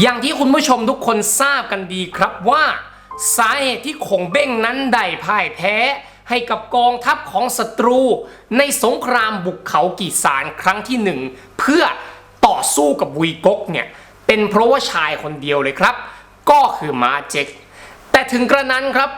อย่างที่คุณผู้ชมทุกคนทราบกันดีครับว่า สาเหตุที่คงเบ้งนั้นได้พ่ายแพ้ ให้กับกองทัพของศัตรู ในสงครามบุกเขากีสารครั้งที่หนึ่งเพื่อต่อสู้กับวีกกเนี่ยเป็นเพราะว่าชายคนเดียวเลยครับ ก็คือม้าเจ็ก แต่ถึงกระนั้นครับ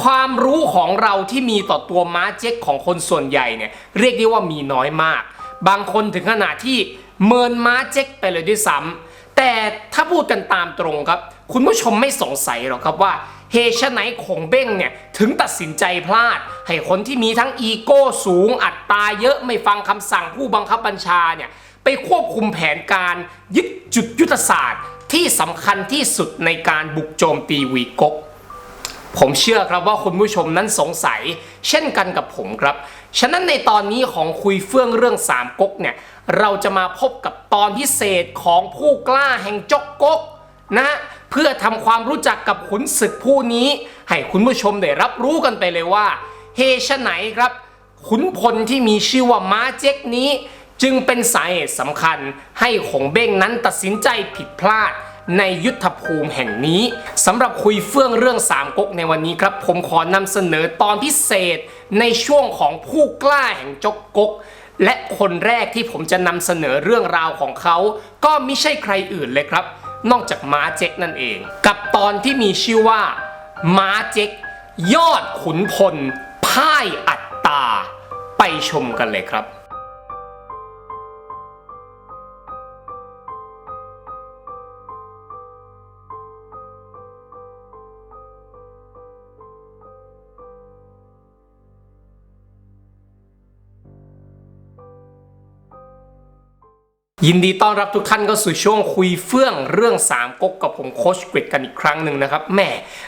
ความรู้ของเราที่มีต่อตัวม้าเจ็กของคนส่วนใหญ่เนี่ยเรียกได้ว่ามีน้อยมาก บางคนถึงขนาดที่เมินม้าเจ็กไปเลยด้วยซ้ำ แต่ถ้าพูดกันตามตรงครับ คุณผู้ชมไม่สงสัยหรอกครับว่าเฮชไหนคงเบ้งเนี่ยถึงตัดสินใจพลาด ให้คนที่มีทั้งอีโก้สูง อัตราเยอะไม่ฟังคำสั่งผู้บังคับบัญชาเนี่ยไปควบคุมแผนการยึดจุดยุทธศาสตร์ ที่สำคัญที่สุดในการบุกโจมตีวีกกผมเชื่อครับว่าคุณผู้ชมนั้นสงสัย เช่นกันกับผมครับ ฉะนั้นในตอนนี้ของคุยเฟื่องเรื่องสามก๊กเนี่ย เราจะมาพบกับตอนพิเศษของผู้กล้าแห่งจกก๊กนะเพื่อทำความรู้จักกับขุนศึกผู้นี้ ให้คุณผู้ชมได้รับรู้กันไปเลยว่า เฮชไหนครับขุนพลที่มีชื่อว่าม้าเจ๊กนี้ จึงเป็นสาเหตุสำคัญให้ขงเบ้งนั้นตัดสินใจผิดพลาดในยุทธภูมิแห่งนี้สำหรับคุยเฟื่องเรื่องสามก๊กในวันนี้ครับ ผมขอนำเสนอตอนพิเศษในช่วงของผู้กล้าแห่งจกก๊ก และคนแรกที่ผมจะนำเสนอเรื่องราวของเขา ก็ไม่ใช่ใครอื่นเลยครับ นอกจากม้าเจ็กนั่นเอง กับตอนที่มีชื่อว่า ม้าเจ็ก ยอดขุนพลพ่ายอัตตา ไปชมกันเลยครับ ยินดีต้อนรับทุกท่านเข้าสู่ช่วงคุยเฟื่องเรื่องสามก๊กกับผมโคชกริดกันอีกครั้งหนึ่งนะครับแหม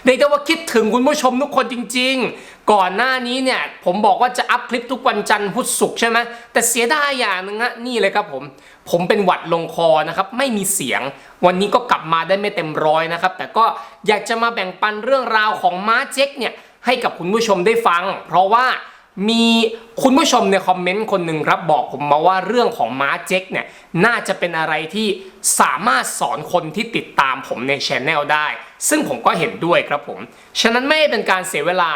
เรียกได้ว่าคิดถึงคุณผู้ชมทุกคนจริง ๆ ก่อนหน้านี้เนี่ยผมบอกว่าจะอัพคลิปทุกวันจันทร์พุธศุกร์ใช่ไหมแต่เสียดายอย่างหนึงฮะนี่เลยครับผมผมเป็นหวัดลงคอนะครับไม่มีเสียง วันนี้ก็กลับมาได้ไม่เต็มร้อยนะครับแต่ก็อยากจะมาแบ่งปันเรื่องราวของม้าเจ๊กเนี่ยให้กับคุณผู้ชมได้ฟัง เพราะว่า มีคุณผู้ชมในคอมเมนต์คนหนึ่งครับบอกผมมาว่าเรื่องของม้าเจ๊กเนี่ยน่าจะเป็นอะไรที่สามารถสอนคนที่ติดตามผมในช anel ได้ ซึ่งผมก็เห็นด้วยครับผม ฉะนั้นไม่เป็นการเสียเวลา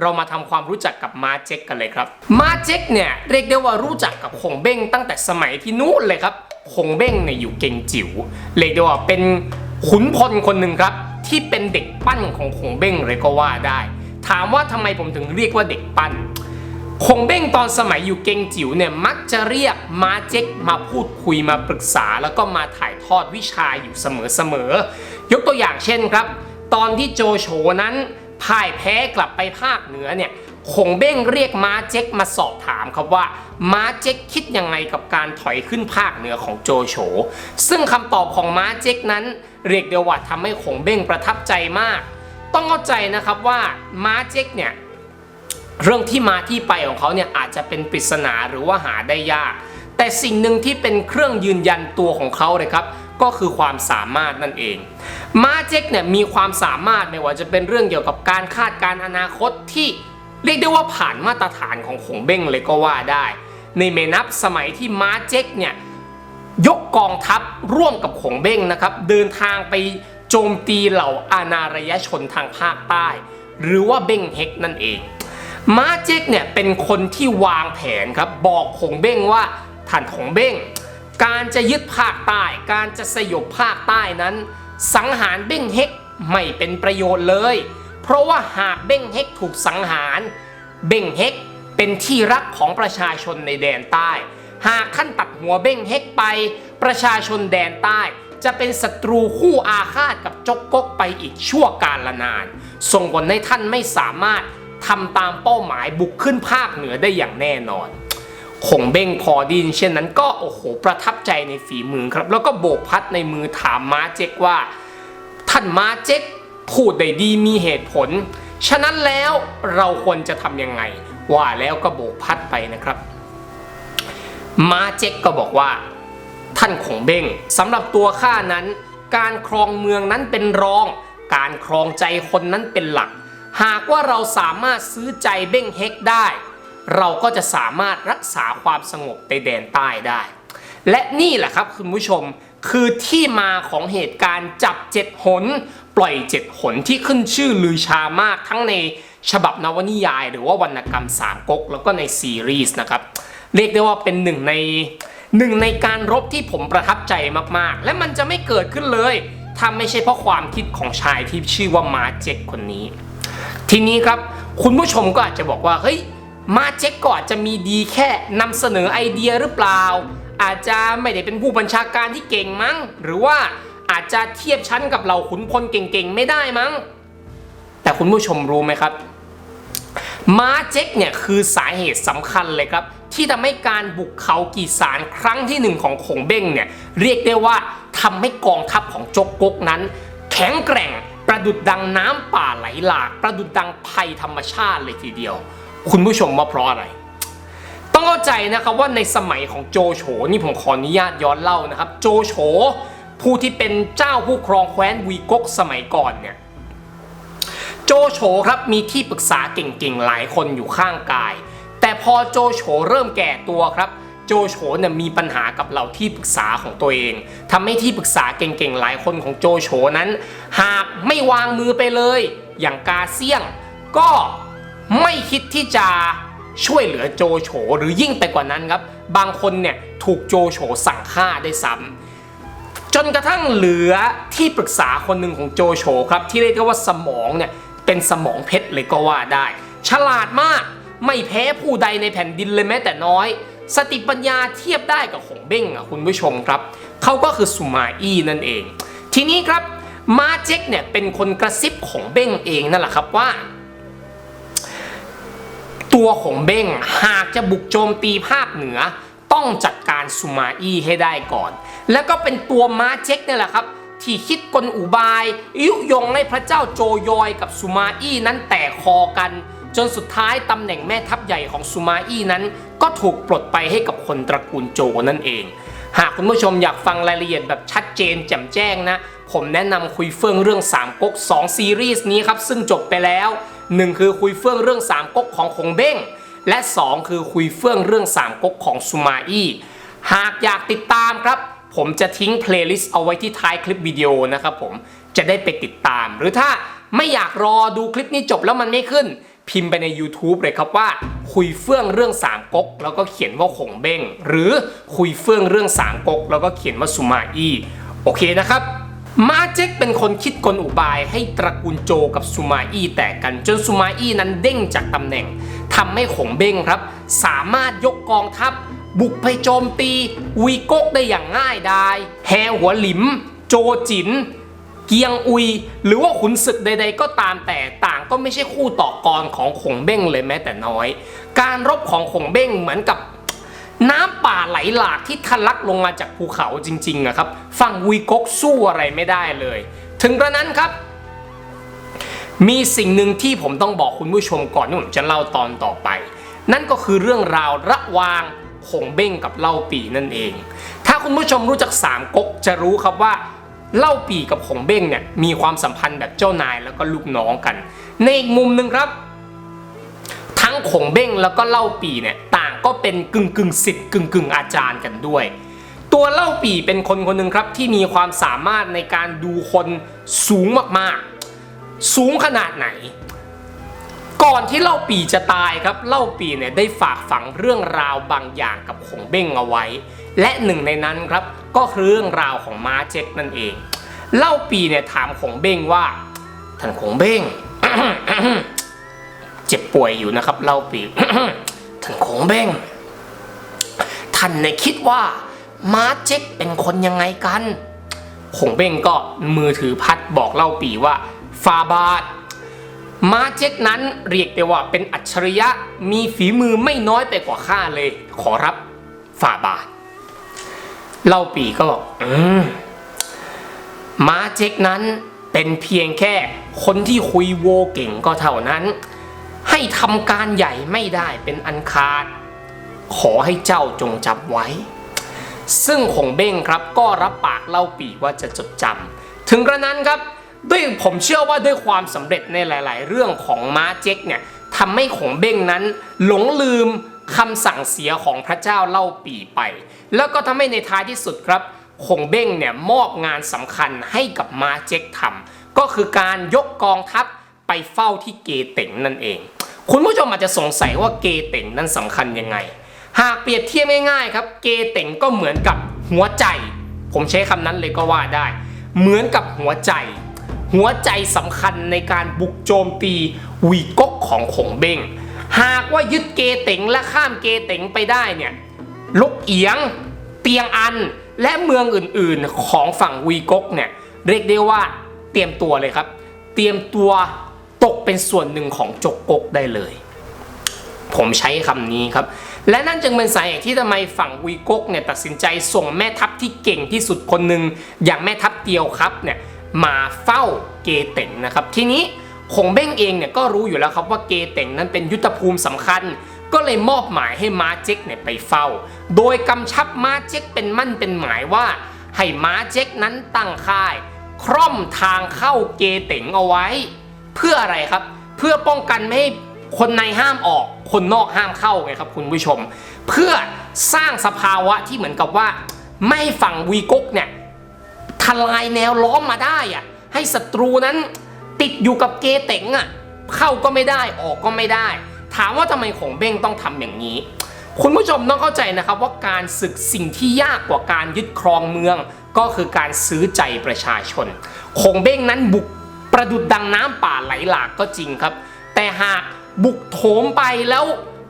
เรามาทำความรู้จักกับมาเจ๊กกันเลยครับ มาเจ๊กเนี่ยเรียกได้ว่ารู้จักกับคงเบ้งตั้งแต่สมัยที่นู้นเลยครับคงเบ้งเนี่ยอยู่เก่งจิ๋วเรียกได้ว่าเป็นขุนพลคนหนึ่งครับ ที่เป็นเด็กปั้นของคงเบ้งเลยก็ว่าได้ ถามว่าทำไมผมถึงเรียกว่าเด็กปั้น คงเบ้งตอนสมัยอยู่เกงจิ๋วเนี่ยมักจะเรียกมาเจ๊กมาพูดคุยมาปรึกษา แล้วก็มาถ่ายทอดวิชาอยู่เสมอๆยกตัวอย่างเช่นครับ ตอนที่โจโฉนั้นพ่ายแพ้กลับไปภาคเหนือเนี่ยคงเบ้งเรียกม้าเจ๊กมาสอบถามครับว่าม้าเจ๊กคิดยังไงกับการถอยขึ้นภาคเหนือของโจโฉ ซึ่งคำตอบของม้าเจ๊กนั้น เรียกได้ว่าทำให้คงเบ้งประทับใจมาก ต้องเข้าใจนะครับว่าม้าเจ๊กเนี่ย เรื่องที่มาที่ไปของเขาเนี่ยอาจจะเป็นปริศนาหรือว่าหาได้ยาก แต่สิ่งหนึ่งที่เป็นเครื่องยืนยันตัวของเขาเลยครับก็คือความสามารถนั่นเอง มาเจ็กเนี่ยมีความสามารถไม่ว่าจะเป็นเรื่องเกี่ยวกับการคาดการณ์อนาคตที่เรียกได้ว่าผ่านมาตรฐานของขงเบ้งเลยก็ว่าได้ ในเมนับสมัยที่มาเจ็กเนี่ยยกกองทัพร่วมกับขงเบ้งนะครับเดินทางไปโจมตีเหล่าอานารยชนทางภาคใต้ หรือว่าเบ้งเฮกนั่นเอง มาเจ๊กเนี่ยเป็นคนที่วางแผนครับบอกขงเบ้งว่าท่านขงเบ้ง การจะยึดภาคใต้ การจะสยบภาคใต้นั้น สังหารเบ้งเฮกไม่เป็นประโยชน์เลย เพราะว่าหากเบ้งเฮกถูกสังหาร เบ้งเฮกเป็นที่รักของประชาชนในแดนใต้ หากขั้นตัดหัวเบ้งเฮกไป ประชาชนแดนใต้จะเป็นศัตรูคู่อาฆาตกับจกกกไปอีกชั่วกาลนาน ส่งผลให้ท่านไม่สามารถ ทำตามเป้าหมายบุกขึ้นภาคเหนือได้อย่างแน่นอนคงเบ้งพอดินเช่นนั้นก็โอ้โหประทับใจในฝีมือครับ แล้วก็โบกพัดในมือถามม้าเจ๊กว่า ท่านม้าเจ๊กพูดได้ดีมีเหตุผล ฉะนั้นแล้วเราควรจะทำยังไง ว่าแล้วก็โบกพัดไปนะครับ ม้าเจ๊กก็บอกว่า ท่านคงเบ้งสำหรับตัวข้านั้น การครองเมืองนั้นเป็นรอง การครองใจคนนั้นเป็นหลัก หากว่าเราสามารถซื้อใจเบ้งเฮกได้ เราก็จะสามารถรักษาความสงบในแดนใต้ได้ และนี่แหละครับคุณผู้ชมคือที่มาของเหตุการณ์จับเจ็ดหน ปล่อยเจ็ดหนที่ขึ้นชื่อลือชามากทั้งในฉบับนวนิยาย หรือว่าวรรณกรรมสามก๊กแล้วก็ในซีรีส์นะครับ เรียกได้ว่าเป็นหนึ่งในหนึ่งในการรบที่ผมประทับใจมากๆ และมันจะไม่เกิดขึ้นเลย ถ้าไม่ใช่เพราะความคิดของชายที่ชื่อว่ามาเจ็กคนนี้ ทีนี้ครับคุณผู้ชมก็อาจจะบอกว่าเฮ้ยมาเจ็กก็อาจจะมีดีแค่นำเสนอไอเดียหรือเปล่า อาจจะไม่ได้เป็นผู้บัญชาการที่เก่งมั้ง หรือว่าอาจจะเทียบชั้นกับเหล่าขุนพลเก่งๆไม่ได้มั้ง แต่คุณผู้ชมรู้ไหมครับมาเจ๊กเนี่ยคือสาเหตุสำคัญเลยครับ ที่ทำให้การบุกเขากีสารครั้งที่หนึ่งของขงเบ้งเนี่ยเรียกได้ว่าทำให้กองทัพของจกกกนั้น แข็งแกร่ง ประดุดดังน้ำป่าไหลหลาก ประดุดดังภัยธรรมชาติเลยทีเดียว คุณผู้ชมว่าเพราะอะไร ต้องเข้าใจนะครับว่าในสมัยของโจโฉนี่ผมขออนุญาตย้อนเล่านะครับ โจโฉผู้ที่เป็นเจ้าผู้ครองแคว้นวีกกสมัยก่อนเนี่ยโจโฉครับมีที่ปรึกษาเก่งๆหลายคนอยู่ข้างกาย แต่พอโจโฉเริ่มแก่ตัวครับ โจโฉเนี่ยมีปัญหากับเหล่าที่ปรึกษาของตัวเองทำให้ที่ปรึกษาเก่งๆหลายคนของโจโฉนั้น หากไม่วางมือไปเลย อย่างกาเซียง ก็ไม่คิดที่จะช่วยเหลือโจโฉหรือยิ่งไปกว่านั้นครับ บางคนเนี่ยถูกโจโฉสั่งฆ่าได้ซ้ำจนกระทั่งเหลือที่ปรึกษาคนหนึ่งของโจโฉครับที่เรียกว่าสมองเนี่ยเป็นสมองเพชรเลยก็ว่าได้ ฉลาดมากไม่แพ้ผู้ใดในแผ่นดินเลยแม้แต่น้อย สติปัญญาเทียบได้กับของเบ้งอะคุณผู้ชมครับเขาก็คือสุมาอี้นั่นเอง ทีนี้ครับมาเจ็กเนี่ยเป็นคนกระซิบของเบ้งเองนั่นแหละครับว่า ตัวของเบ้งหากจะบุกโจมตีภาคเหนือ ต้องจัดการสุมาอี้ให้ได้ก่อน แล้วก็เป็นตัวมาเช็กเนี่ยแหละครับที่คิดกลอุบาย ยุยงให้พระเจ้าโจยอยกับสุมาอี้นั้นแตกคอกัน จนสุดท้ายตำแหน่งแม่ทัพใหญ่ของสุมาอี้นั้น ก็ถูกปลดไปให้กับคนตระกูลโจนั่นเอง หากคุณผู้ชมอยากฟังรายละเอียดแบบชัดเจนแจ่มแจ้งนะ ผมแนะนำคุยเฟื่องเรื่องสามก๊ก2ซีรีส์นี้ครับ ซึ่งจบไปแล้ว 1 คือคุยเฟื่องเรื่องสามก๊กของคงเบ้ง และ 2 คือคุยเฟื่องเรื่องสามก๊กของสุมาอี้หากอยากติดตามครับ ผมจะทิ้งเพลย์ลิสต์เอาไว้ที่ท้ายคลิปวิดีโอนะครับผมจะได้ไปติดตาม หรือถ้าไม่อยากรอดูคลิปนี้จบแล้วมันไม่ขึ้น พิมพ์ไปใน YouTube เลยครับว่า คุยเฟื่องเรื่องสามก๊กแล้วก็เขียนว่าขงเบ้ง หรือคุยเฟื่องเรื่องสามก๊กแล้วก็เขียนว่าสุมาอี้โอเคนะครับมาเจ็กเป็นคนคิดกลอุบายให้ตระกูลโจกับสุมาอี้แตกกันจนสุมาอี้นั้นเด้งจากตำแหน่งทำให้ขงเบ้งครับ สามารถยกกองทัพ บุกไปโจมตี วีโกกได้อย่างง่ายดายแฮหัวหลิม โจจิน เกียงอุย หรือว่าขุนศึกใด ๆ ก็ตามแต่ต่างก็ไม่ใช่คู่ต่อกรของขงเบ้งเลยแม้แต่น้อย การรบของขงเบ้งเหมือนกับน้ำป่าไหลหลากที่ทะลักลงมาจากภูเขาจริงๆอะครับฝั่งวีกกสู้อะไรไม่ได้เลย ถึงกระนั้นครับ มีสิ่งหนึ่งที่ผมต้องบอกคุณผู้ชมก่อนที่ผมจะเล่าตอนต่อไป นั่นก็คือเรื่องราวระหว่างขงเบ้งกับเล่าปีนั่นเอง ถ้าคุณผู้ชมรู้จักสามก๊กจะรู้ครับว่า เล่าปีกับขงเบ้งเนี่ยมีความสัมพันธ์แบบเจ้านายแล้วก็ลูกน้องกัน ในอีกมุมหนึ่งครับ ทั้งขงเบ้งแล้วก็เล่าปีเนี่ยต่างก็เป็นกึ่งกึ่งสิทธิ์กึ่งกึ่งอาจารย์กันด้วย ตัวเล่าปีเป็นคนคนหนึ่งครับที่มีความสามารถในการดูคนสูงมากๆ สูงขนาดไหนก่อนที่เล่าปีจะตายครับ เล่าปีเนี่ยได้ฝากฝังเรื่องราวบางอย่างกับขงเบ้งเอาไว้ และหนึ่งในนั้นครับก็คือเรื่องราวของม้าเจ็กนั่นเอง เล่าปีเนี่ยถามขงเบ้งว่าท่านขงเบ้งเจ็บป่วยอยู่นะครับ เล่าปีท่านขงเบ้งท่านเนี่ยคิดว่าม้าเจ๊กเป็นคนยังไงกันขงเบ้งก็มือถือพัดบอกเล่าปีว่าฟาบาทม้าเจ๊กนั้นเรียกได้ว่าเป็นอัจฉริยะมีฝีมือไม่น้อยไปกว่าข้าเลย ขอรับฟาบาท เล่าปีก็บอกอืมม้าเจ๊กนั้นเป็นเพียงแค่คนที่คุยโวเก่งก็เท่านั้น ให้ทำการใหญ่ไม่ได้เป็นอันขาด ขอให้เจ้าจงจำไว้ ซึ่งคงเบ้งครับก็รับปากเล่าปีว่าจะจดจำถึงกระนั้นครับด้วยผมเชื่อว่าด้วยความสำเร็จในหลาย ๆ เรื่องของม้าเจ๊กเนี่ยทำให้ขงเบ้งนั้น หลงลืม คำสั่งเสียของพระเจ้าเล่าปีไป แล้วก็ทำให้ในท้ายที่สุดครับคงเบ้งเนี่ยมอบงานสำคัญให้กับมาเจ็กทำก็คือการยกกองทัพไปเฝ้าที่เกเต็งนั่นเอง คุณผู้ชมอาจจะสงสัยว่าเกเต็งนั้นสำคัญยังไง หากเปรียบเทียบง่ายๆครับ เกเต็งก็เหมือนกับหัวใจ ผมใช้คำนั้นเลยก็ว่าได้ เหมือนกับหัวใจ หัวใจสำคัญในการบุกโจมตีวีก๊กของขงเบ้ง หากว่ายึดเกเต็งและข้ามเกเต็งไปได้เนี่ยลุกเอียง เตียงอันและเมืองอื่นๆของฝั่งวีก๊กเนี่ยเรียกได้ว่าเตรียมตัวเลยครับ เตรียมตัวตกเป็นส่วนหนึ่งของจกกกได้เลย ผมใช้คำนี้ครับ และนั่นจึงเป็นสาเหตุที่ทำไมฝั่งวีก๊กเนี่ยตัดสินใจส่งแม่ทัพที่เก่งที่สุดคนหนึ่งอย่างแม่ทัพเตียวครับเนี่ยมาเฝ้าเกเต็งนะครับ ทีนี้ คงเบ้งเองเนี่ยก็รู้อยู่แล้วครับว่าเกเต็งนั้นเป็นยุทธภูมิสำคัญ ก็เลยมอบหมายให้ม้าเจ๊กเนี่ยไปเฝ้า โดยกำชับม้าเจ๊กเป็นมั่นเป็นหมายว่า ให้ม้าเจ๊กนั้นตั้งค่าย คร่อมทางเข้าเกเต็งเอาไว้ เพื่ออะไรครับ เพื่อป้องกันไม่ให้คนในห้ามออก คนนอกห้ามเข้าไงครับคุณผู้ชม เพื่อสร้างสภาวะที่เหมือนกับว่า ไม่ฝั่งวีก๊กเนี่ยทลายแนวล้อมมาได้อะให้ศัตรูนั้น ติดอยู่กับเกเต็งอะเข้าก็ไม่ได้ออกก็ไม่ได้ ถามว่าทำไมของเบ้งต้องทำอย่างนี้ คุณผู้ชมต้องเข้าใจนะครับว่าการศึกสิ่งที่ยากกว่าการยึดครองเมือง ก็คือการซื้อใจประชาชนคงเบ้งนั้นบุกประดุดดังน้ำป่าไหลหลากก็จริงครับ แต่หากบุกโถมไปแล้ว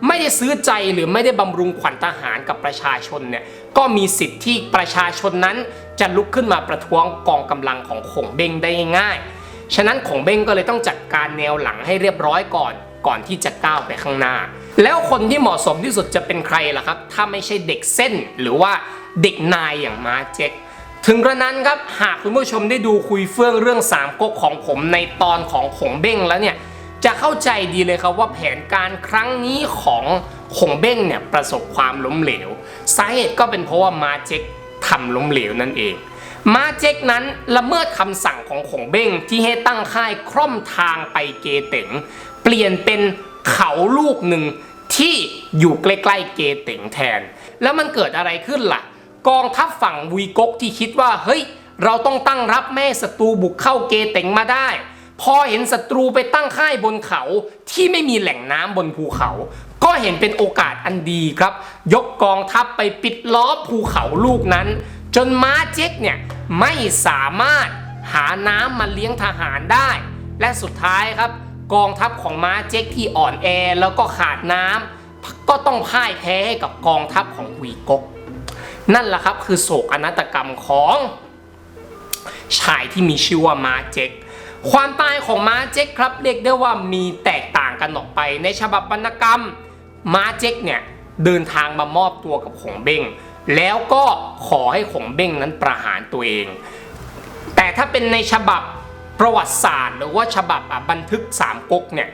ไม่ได้ซื้อใจหรือไม่ได้บำรุงขวัญทหารกับประชาชนเนี่ยก็มีสิทธิ์ที่ประชาชนนั้นจะลุกขึ้นมาประท้วงกองกำลังของขงเบ้งได้ง่าย ฉะนั้นของเบ้งก็เลยต้องจัดการแนวหลังให้เรียบร้อยก่อนก่อนที่จะก้าวไปข้างหน้า แล้วคนที่เหมาะสมที่สุดจะเป็นใครล่ะครับ ถ้าไม่ใช่เด็กเส้นหรือว่าเด็กนายอย่างมาเจ็กถึงกระนั้นครับ หากคุณผู้ชมได้ดูคุยเฟื่องเรื่องสามก๊กของผมในตอนของขงเบ้งแล้วเนี่ย จะเข้าใจดีเลยครับว่าแผนการครั้งนี้ของขงเบ้งเนี่ยประสบความล้มเหลว สาเหตุก็เป็นเพราะว่ามาเจ็กทำล้มเหลวนั่นเอง มาเจ็กนั้นละเมิดคำสั่งของขงเบ้งที่ให้ตั้งค่ายคร่อมทางไปเกเต็งเปลี่ยนเป็นเขาลูกหนึ่งที่อยู่ใกล้ๆเกเต็งแทน แล้วมันเกิดอะไรขึ้นล่ะ กองทัพฝั่งวีก๊กที่คิดว่าเฮ้ยเราต้องตั้งรับแม่ศัตรูบุกเข้าเกเต็งมาได้ พอเห็นศัตรูไปตั้งค่ายบนเขาที่ไม่มีแหล่งน้ำบนภูเขา ก็เห็นเป็นโอกาสอันดีครับ ยกกองทัพไปปิดล้อมภูเขาลูกนั้น จนม้าเจ๊กเนี่ยไม่สามารถหาน้ำมาเลี้ยงทหารได้ และสุดท้ายครับ กองทัพของม้าเจ๊กที่อ่อนแอแล้วก็ขาดน้ำก็ต้องพ่ายแพ้ให้กับกองทัพของวีก๊กนั่นแหละครับคือโศกอนาตกรรมของชายที่มีชื่อว่ามาเจ็กความตายของมาเจ็กครับเรียกได้ว่ามีแตกต่างกันออกไปในฉบับวรรณกรรมมาเจ็กเนี่ยเดินทางมามอบตัวกับขงเบ้ง แล้วก็ขอให้ขงเบ้งนั้นประหารตัวเอง แต่ถ้าเป็นในฉบับประวัติศาสตร์ หรือว่าฉบับบันทึกสามก๊กเนี่ย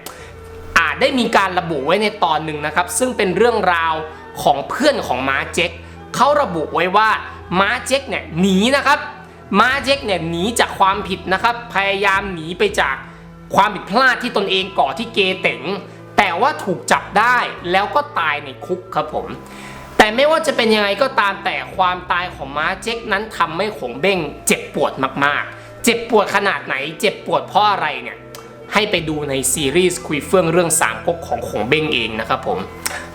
อาจได้มีการระบุไว้ในตอนหนึ่งนะครับ ซึ่งเป็นเรื่องราวของเพื่อนของม้าเจ็กเขาระบุไว้ว่าม้าเจ็กเนี่ยหนีนะครับม้าเจ็กเนี่ยหนีจากความผิดนะครับ พยายามหนีไปจากความผิดพลาดที่ตนเองก่อที่เกเต๋งแต่ว่าถูกจับได้แล้วก็ตายในคุกครับผม แต่ไม่ว่าจะเป็นยังไงก็ตามแต่ความตายของม้าเจ๊กนั้นทำให้ขงเบ้งเจ็บปวดมากๆ เจ็บปวดขนาดไหน เจ็บปวดเพราะอะไรเนี่ยให้ไปดูในซีรีส์คุยเฟื่องเรื่องสามก๊กของขงเบ้งเองนะครับผม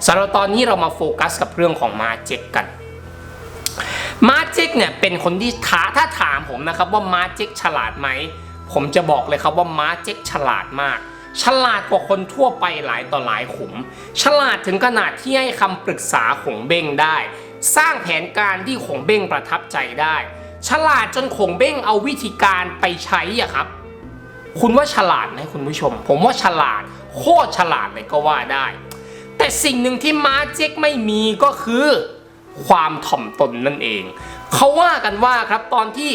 สำหรับตอนนี้เรามาโฟกัสกับเรื่องของมาเจ๊กกันมาเจ็กเนี่ยเป็นคนที่ท้าถ้าถามผมนะครับว่ามาเจ็กฉลาดไหม ผมจะบอกเลยครับว่ามาเจ็กฉลาดมาก ฉลาดกว่าคนทั่วไปหลายต่อหลายขุม ฉลาดถึงขนาดที่ให้คำปรึกษาขงเบ้งได้ สร้างแผนการที่ขงเบ้งประทับใจได้ ฉลาดจนขงเบ้งเอาวิธีการไปใช้อะครับ คุณว่าฉลาดไหมคุณผู้ชม ผมว่าฉลาด โคตรฉลาดเลยก็ว่าได้ แต่สิ่งหนึ่งที่มาเจ็กไม่มีก็คือ ความถ่อมตนนั่นเอง เขาว่ากันว่าครับตอนที่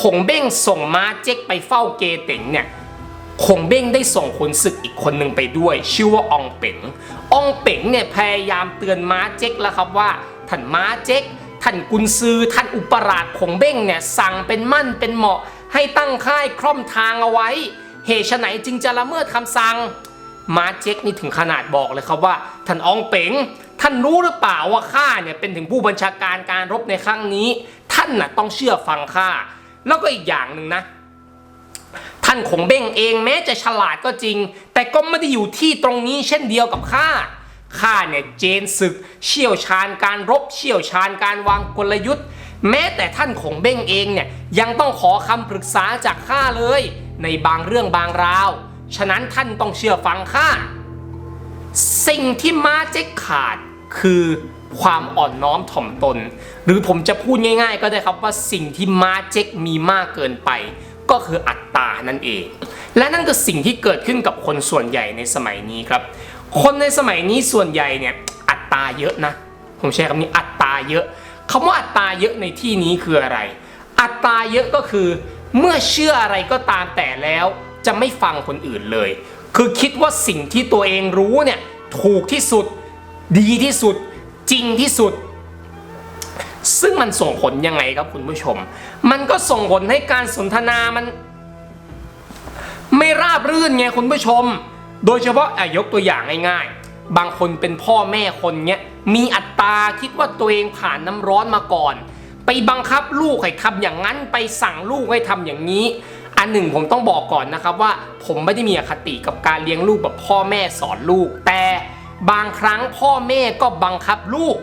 ขงเบ้งส่งมาเจ๊กไปเฝ้าเกเต็งเนี่ย ขงเบ้งได้ส่งขุนศึกอีกคนหนึ่งไปด้วย ชื่อว่าอองเป๋งอองเป๋งเนี่ยพยายามเตือนม้าเจ๊กแล้วครับว่าท่านม้าเจ๊กท่านกุนซือท่านอุปราชขงเบ้งเนี่ยสั่งเป็นมั่นเป็นเหมาะ ให้ตั้งค่ายคล่อมทางเอาไว้ เหตุไฉนจึงจะละเมิดคำสั่งม้าเจ็กนี่ถึงขนาดบอกเลยครับว่าท่านอองเป๋งท่านรู้หรือเปล่าว่าข้าเนี่ยเป็นถึงผู้บัญชาการการรบในครั้งนี้ถ้านน่ะต้องเชื่อฟังข้าแล้วก็อีกอย่างหนึ่งนะานคงเบ้งเองแม้จะฉลาดก็จริง แต่ก็ไม่ได้อยู่ที่ตรงนี้เช่นเดียวกับข้าข้าเนี่ยเจนศึก เชี่ยวชาญการรบเชี่ยวชาญการวางกลยุทธ์ แม้แต่ท่านคงเบ้งเองเนี่ยยังต้องขอคำปรึกษาจากข้าเลย ในบางเรื่องบางราว ฉะนั้นท่านต้องเชื่อฟังข้าสิ่งที่มาเจ๊กขาดคือความอ่อนน้อมถ่อมตน หรือผมจะพูดง่าย ๆ ก็ได้ครับว่าสิ่งที่มาเจ๊กมีมากเกินไป ก็คืออัตตานั่นเอง และนั่นก็สิ่งที่เกิดขึ้นกับคนส่วนใหญ่ในสมัยนี้ครับ คนในสมัยนี้ส่วนใหญ่เนี่ยอัตราเยอะนะ ผมใช้คำนี้อัตราเยอะคำว่าอัตราเยอะในที่นี้คืออะไร อัตราเยอะก็คือ เมื่อเชื่ออะไรก็ตามแต่แล้วจะไม่ฟังคนอื่นเลย คือคิดว่าสิ่งที่ตัวเองรู้เนี่ยถูกที่สุด ดีที่สุด จริงที่สุด ซึ่งมันส่งผลยังไงครับคุณผู้ชม มันก็ส่งผลให้การสนทนามัน ไม่ราบรื่นไงคุณผู้ชม โดยเฉพาะอะยกตัวอย่างง่ายๆ บางคนเป็นพ่อแม่คนเนี้ยมีอัตราคิดว่าตัวเองผ่านน้ำร้อนมาก่อน ไปบังคับลูกให้ทำอย่างนั้น ไปสั่งลูกให้ทำอย่างนี้ อันหนึ่งผมต้องบอกก่อนนะครับว่า ผมไม่ได้มีอคติกับการเลี้ยงลูกแบบพ่อแม่สอนลูก แต่บางครั้งพ่อแม่ก็บังคับลูก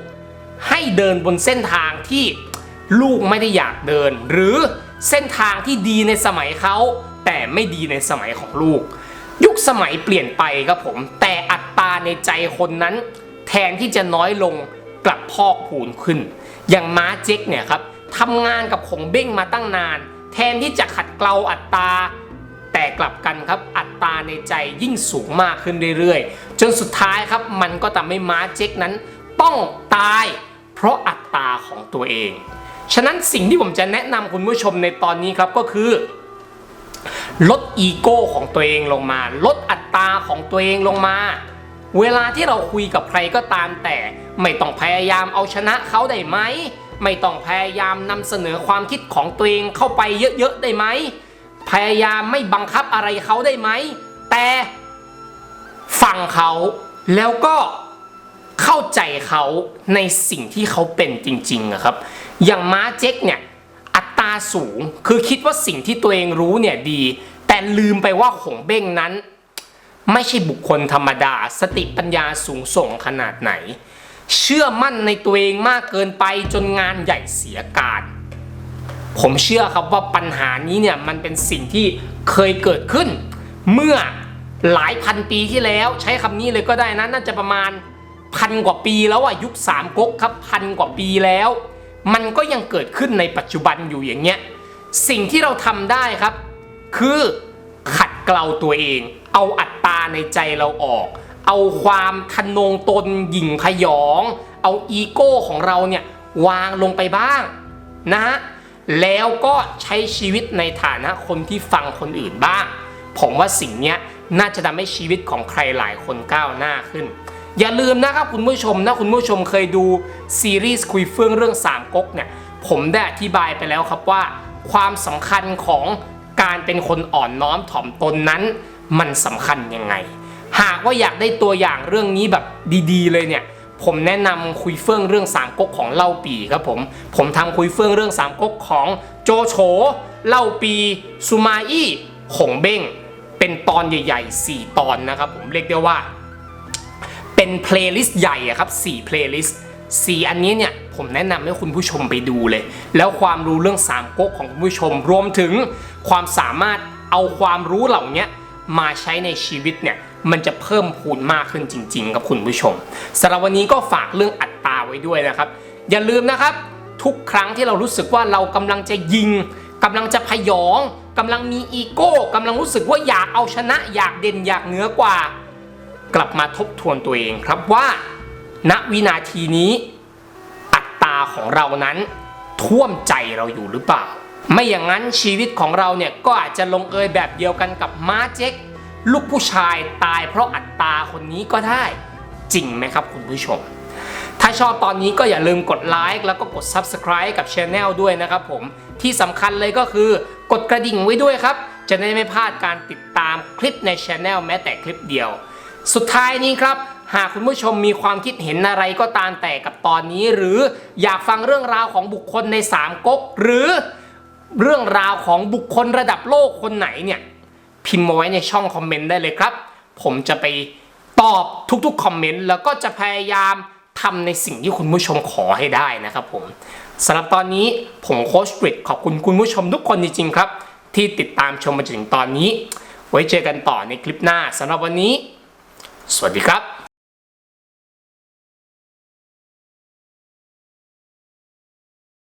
ให้เดินบนเส้นทางที่ลูกไม่ได้อยากเดิน หรือเส้นทางที่ดีในสมัยเขาแต่ไม่ดีในสมัยของลูก ยุคสมัยเปลี่ยนไปครับผม แต่อัตราในใจคนนั้น แทนที่จะน้อยลงกลับพอกพูนขึ้น อย่างม้าเจ๊กเนี่ยครับทำงานกับขงเบ้งมาตั้งนาน แทนที่จะขัดเกลาอัตราแต่กลับกันครับอัตราในใจยิ่งสูงมากขึ้นเรื่อยๆ จนสุดท้ายครับมันก็ทำให้ม้าเจ๊กนั้น ต้องตาย เพราะอัตราของตัวเอง ฉะนั้นสิ่งที่ผมจะแนะนำคุณผู้ชมในตอนนี้ครับก็คือ ลดอีโก้ของตัวเองลงมา ลดอัตราของตัวเองลงมา เวลาที่เราคุยกับใครก็ตามแต่ ไม่ต้องพยายามเอาชนะเขาได้ไหม ไม่ต้องพยายามนำเสนอความคิดของตัวเองเข้าไปเยอะๆได้ไหม พยายามไม่บังคับอะไรเขาได้ไหม แต่ฟังเขาแล้วก็ เข้าใจเขาในสิ่งที่เขาเป็นจริงๆอะครับ อย่างม้าเจ๊กเนี่ยอัตราสูงคือคิดว่าสิ่งที่ตัวเองรู้เนี่ยดี แต่ลืมไปว่าหงเบ้งนั้น ไม่ใช่บุคคลธรรมดา สติปัญญาสูงส่งขนาดไหน เชื่อมั่นในตัวเองมากเกินไปจนงานใหญ่เสียการผมเชื่อครับว่าปัญหานี้เนี่ยมันเป็นสิ่งที่เคยเกิดขึ้น เมื่อหลายพันปีที่แล้วใช้คำนี้เลยก็ได้นะน่าจะประมาณ พันกว่าปีแล้วอะยุคสามก๊กครับพันกว่าปีแล้ว มันก็ยังเกิดขึ้นในปัจจุบันอยู่อย่างเงี้ยสิ่งที่เราทำได้ครับ คือขัดเกลาตัวเอง เอาอัตตาในใจเราออก เอาความทะนงตนหยิ่งพยอง เอาอีโก้ของเราเนี่ยวางลงไปบ้างนะฮะแล้วก็ใช้ชีวิตในฐานะคนที่ฟังคนอื่นบ้าง ผมว่าสิ่งนี้น่าจะทำให้ชีวิตของใครหลายคนก้าวหน้าขึ้น อย่าลืมนะครับคุณผู้ชมนะคุณผู้ชมเคยดูซีรีส์คุยเฟื่องเรื่องสามก๊กเนี่ยผมได้อธิบายไปแล้วครับว่า ความสำคัญของการเป็นคนอ่อนน้อมถ่อมตนนั้น มันสำคัญยังไง หากว่าอยากได้ตัวอย่างเรื่องนี้แบบดีๆ เลยเนี่ยผมแนะนำคุยเฟื่องเรื่องสามก๊กของเล่าปีครับผม ผมทำคุยเฟื่องเรื่องสามก๊กของโจโฉ เล่าปีซูมาอี้หงเบ้ง เป็นตอนใหญ่ ๆ 4 ตอนนะครับผมเรียกได้ว่า เป็นเพลย์ลิสต์ใหญ่อะครับ4เพลย์ลิสต์สีอันนี้เนี่ยผมแนะนำให้คุณผู้ชมไปดูเลย แล้วความรู้เรื่องสามก๊กของคุณผู้ชม รวมถึงความสามารถเอาความรู้เหล่านี้มาใช้ในชีวิตเนี่ยมันจะเพิ่มพูนมากขึ้นจริงๆครับคุณผู้ชมสำหรับวันนี้ก็ฝากเรื่องอัตราไว้ด้วยนะครับ อย่าลืมนะครับ ทุกครั้งที่เรารู้สึกว่าเรากำลังจะยิงกำลังจะพยองกำลังมีอีโก้กำลังรู้สึกว่าอยากเอาชนะ อยากเด่นอยากเหนือกว่า กลับมาทบทวนตัวเองครับว่า ณวินาทีนี้อัตราของเรานั้นท่วมใจเราอยู่หรือเปล่า ไม่อย่างนั้นชีวิตของเราเนี่ยก็อาจจะลงเอยแบบเดียวกันกับม้าเจ๊กลูกผู้ชายตายเพราะอัตราคนนี้ก็ได้จริงไหมครับคุณผู้ชม ถ้าชอบตอนนี้ก็อย่าลืมกดไลค์แล้วก็กด Subscribe กับช anel ด้วยนะครับผม ที่สำคัญเลยก็คือกดกระดิ่งไว้ด้วยครับ จะได้ไม่พลาดการติดตามคลิปในช anel แม้แต่คลิปเดียว สุดท้ายนี้ครับ หากคุณผู้ชมมีความคิดเห็นอะไรก็ตามแต่กับตอนนี้ หรืออยากฟังเรื่องราวของบุคคลในสามก๊กหรือเรื่องราวของบุคคลระดับโลกคนไหนเนี่ยพิมพ์มาไว้ในช่องคอมเมนต์ได้เลยครับ ผมจะไปตอบทุกๆคอมเมนต์แล้วก็จะพยายามทำในสิ่งที่คุณผู้ชมขอให้ได้นะครับผมสำหรับตอนนี้ผมโค้ชกริดขอบคุณคุณผู้ชมทุกคนจริงๆครับ ที่ติดตามชมมาจนถึงตอนนี้ ไว้เจอกันต่อในคลิปหน้าสำหรับวันนี้ สวัสดีครับ